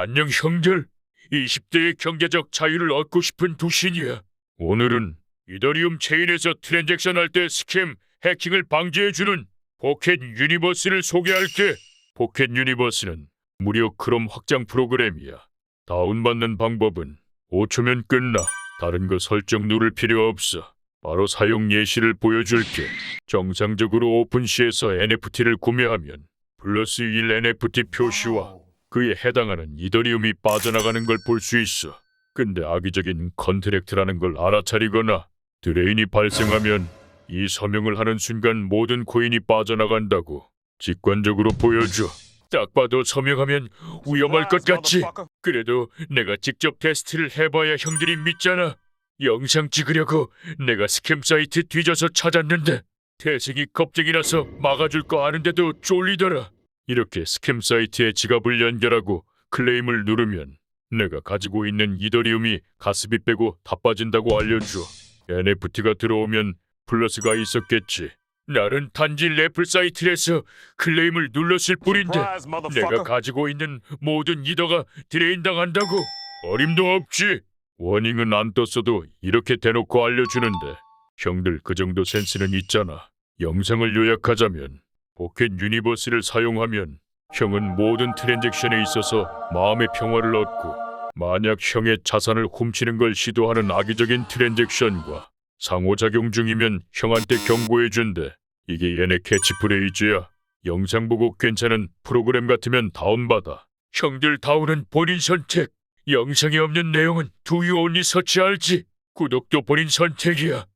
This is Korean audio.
안녕 형들. 20대의 경제적 자유를 얻고 싶은 두 신이야. 오늘은 이더리움 체인에서 트랜잭션 할 때 스캠, 해킹을 방지해주는 포켓 유니버스를 소개할게. 포켓 유니버스는 무료 크롬 확장 프로그램이야. 다운받는 방법은 5초면 끝나. 다른 거 설정 누를 필요 없어. 바로 사용 예시를 보여줄게. 정상적으로 오픈시에서 NFT를 구매하면 플러스 1 NFT 표시와 그에 해당하는 이더리움이 빠져나가는 걸 볼 수 있어. 근데 악의적인 컨트랙트라는 걸 알아차리거나 드레인이 발생하면 이 서명을 하는 순간 모든 코인이 빠져나간다고 직관적으로 보여줘. 딱 봐도 서명하면 위험할 것 같지? 그래도 내가 직접 테스트를 해봐야 형들이 믿잖아. 영상 찍으려고 내가 스캠 사이트 뒤져서 찾았는데 태생이 겁쟁이라서 막아줄 거 아는데도 쫄리더라. 이렇게 스캠 사이트에 지갑을 연결하고 클레임을 누르면 내가 가지고 있는 이더리움이 가스비 빼고 다 빠진다고 알려줘. NFT가 들어오면 플러스가 있었겠지. 나는 단지 래플 사이트에서 클레임을 눌렀을 뿐인데 내가 가지고 있는 모든 이더가 드레인 당한다고 어림도 없지. 워닝은 안 떴어도 이렇게 대놓고 알려주는데 형들 그 정도 센스는 있잖아. 영상을 요약하자면 포켓 유니버스를 사용하면 형은 모든 트랜잭션에 있어서 마음의 평화를 얻고 만약 형의 자산을 훔치는 걸 시도하는 악의적인 트랜잭션과 상호작용 중이면 형한테 경고해준대. 이게 얘네 캐치프레이즈야. 영상 보고 괜찮은 프로그램 같으면 다운받아. 형들 다운은 본인 선택. 영상에 없는 내용은 두유 온리 서치할지. 구독도 본인 선택이야.